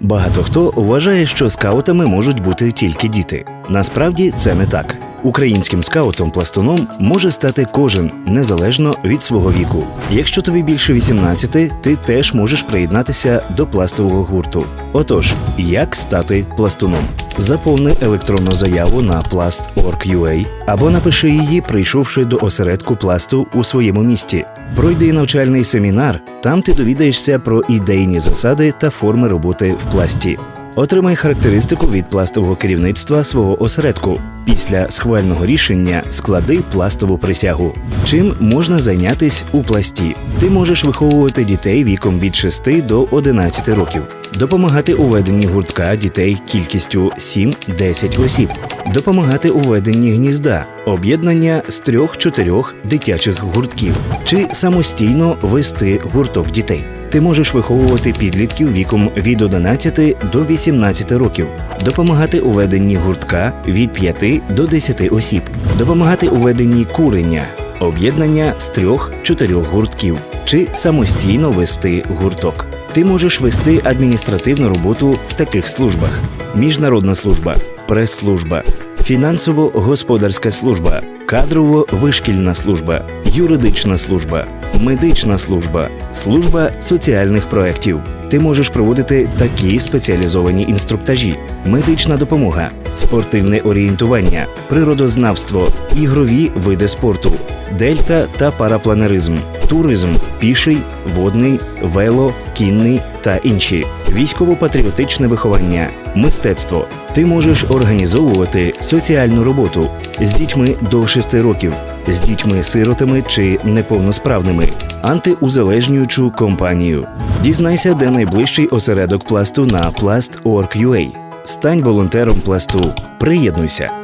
Багато хто вважає, що скаутами можуть бути тільки діти. Насправді це не так. Українським скаутом-пластуном може стати кожен незалежно від свого віку. Якщо тобі більше 18, ти теж можеш приєднатися до пластового гурту. Отож, як стати пластуном? Заповни електронну заяву на plast.org.ua або напиши її, прийшовши до осередку пласту у своєму місті. Пройди навчальний семінар, там ти довідаєшся про ідейні засади та форми роботи в пласті. Отримай характеристику від пластового керівництва свого осередку. Після схвального рішення склади пластову присягу. Чим можна зайнятись у пласті? Ти можеш виховувати дітей віком від 6 до 11 років, допомагати у веденні гуртка дітей кількістю 7-10 осіб, допомагати у веденні гнізда, об'єднання з трьох-чотирьох дитячих гуртків чи самостійно вести гурток дітей. Ти можеш виховувати підлітків віком від 11 до 18 років, допомагати у веденні гуртка від 5 до 10 осіб, допомагати у веденні курення, об'єднання з трьох-чотирьох гуртків чи самостійно вести гурток. Ти можеш вести адміністративну роботу в таких службах: міжнародна служба, прес-служба, фінансово-господарська служба, кадрово-вишкільна служба, юридична служба, медична служба, служба соціальних проєктів. Ти можеш проводити такі спеціалізовані інструктажі: медична допомога, спортивне орієнтування, природознавство, ігрові види спорту, дельта та парапланеризм, туризм, піший, водний, вело, кінний та інші, військово-патріотичне виховання, мистецтво. Ти можеш організовувати соціальну роботу з дітьми до 6 років, з дітьми-сиротами чи неповносправними, антиузалежнюючу компанію. Дізнайся, де найближчий осередок пласту на plast.org.ua. Стань волонтером пласту. Приєднуйся.